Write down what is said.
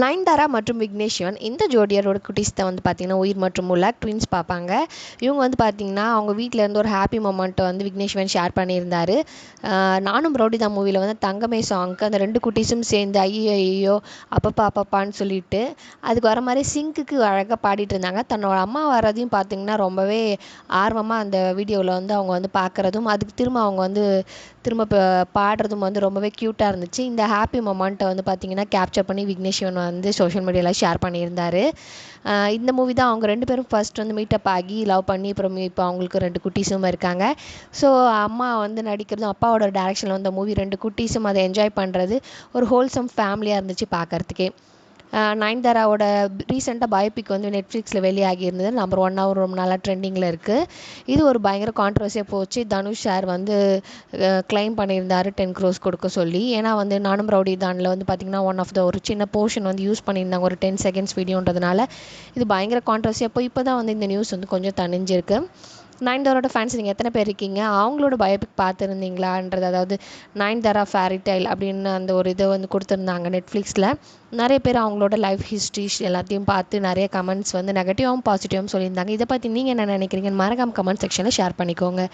நயன்தாரா மற்றும் விக்னேஷ்வன் இந்த ஜோடியரோட குட்டீஸ் தான் வந்து பார்த்திங்கன்னா உயிர் மற்றும் உலக் ட்வின்ஸ் பார்ப்பாங்க இவங்க வந்து பார்த்திங்கன்னா அவங்க வீட்டில் இருந்து ஒரு ஹாப்பி மொமெண்ட்டை வந்து விக்னேஷ்வன் ஷேர் பண்ணியிருந்தாரு. நானும் ரோடி தான் மூவியில் வந்து தங்கமே சாங்க்கு அந்த ரெண்டு குட்டீஸும் சேர்ந்து ஐயோ ஐயோ அப்பப்பா அப்பப்பான்னு சொல்லிட்டு அதுக்கு வர மாதிரி சிங்க்குக்கு அழகாக பாடிட்டு இருந்தாங்க. தன்னோட அம்மா வரதையும் பார்த்திங்கன்னா ரொம்பவே ஆர்வமாக அந்த வீடியோவில் வந்து அவங்க வந்து பார்க்குறதும் அதுக்கு திரும்ப அவங்க வந்து திரும்ப பாடுறதும் வந்து ரொம்பவே க்யூட்டாக இருந்துச்சு. இந்த ஹாப்பி மொமெண்ட்டை வந்து பார்த்திங்கன்னா கேப்சர் பண்ணி விக்னேஷ் ஒன்று வந்து சோஷியல் மீடியாவில் ஷேர் பண்ணியிருந்தார். இந்த மூவி தான் அவங்க ரெண்டு பேரும் ஃபர்ஸ்ட் வந்து மீட்டப் ஆகி லவ் பண்ணி அப்புறம் இப்போ அவங்களுக்கு ரெண்டு குட்டீஸும் இருக்காங்க. ஸோ அம்மா வந்து நடிக்கிறதும் அப்பாவோட டேரக்ஷனில் வந்த மூவி ரெண்டு குட்டீஸும் அதை என்ஜாய் பண்ணுறது ஒரு ஹோல்சம் ஃபேமிலியாக இருந்துச்சு பார்க்குறதுக்கே நயன்தாராவோட ரீசெண்டாக பயோபிக் வந்து நெட்ஃப்ளிக்ஸில் வெளியாகி இருந்தது நம்பர் ஒன் ஹவர் ரொம்ப நல்லா ட்ரெண்டிங்கில் இருக்குது இது ஒரு பயங்கர கான்ட்ரவர்சியாக போச்சு. தனுஷ் சார் வந்து கிளைம் பண்ணியிருந்தார் டென் க்ரோஸ் கொடுக்க சொல்லி. ஏன்னா வந்து நானும் ரவுடி தானில் வந்து பார்த்திங்கன்னா ஒன் ஆஃப் த ஒரு சின்ன போர்ஷன் வந்து யூஸ் பண்ணியிருந்தாங்க. ஒரு டென் செகண்ட்ஸ் வீடியோன்றதுனால இது பயங்கர கான்ட்ரவர்சியாக போய் இப்போ தான் வந்து இந்த நியூஸ் வந்து கொஞ்சம் தணிஞ்சிருக்கு. நயன்தாரோட ஃபேன்ஸ் நீங்கள் எத்தனை பேர் இருக்கீங்க? அவங்களோட பயோபிக் பார்த்துருந்தீங்களான்றது அதாவது நயன்தாரா ஃபேரி டைல் அப்படின்னு அந்த ஒரு இதை வந்து கொடுத்துருந்தாங்க நெட்ஃப்ளிக்ஸில் நிறைய பேர் அவங்களோட லைஃப் ஹிஸ்ட்ரிஸ் எல்லாத்தையும் பார்த்து நிறைய கமெண்ட்ஸ் வந்து நெகட்டிவாகவும் பாசிட்டிவாகவும் சொல்லியிருந்தாங்க. இதை பற்றி நீங்கள் என்ன நினைக்கிறீங்கன்னு மறக்காம கமெண்ட் செக்ஷனில் ஷேர் பண்ணிக்கோங்க.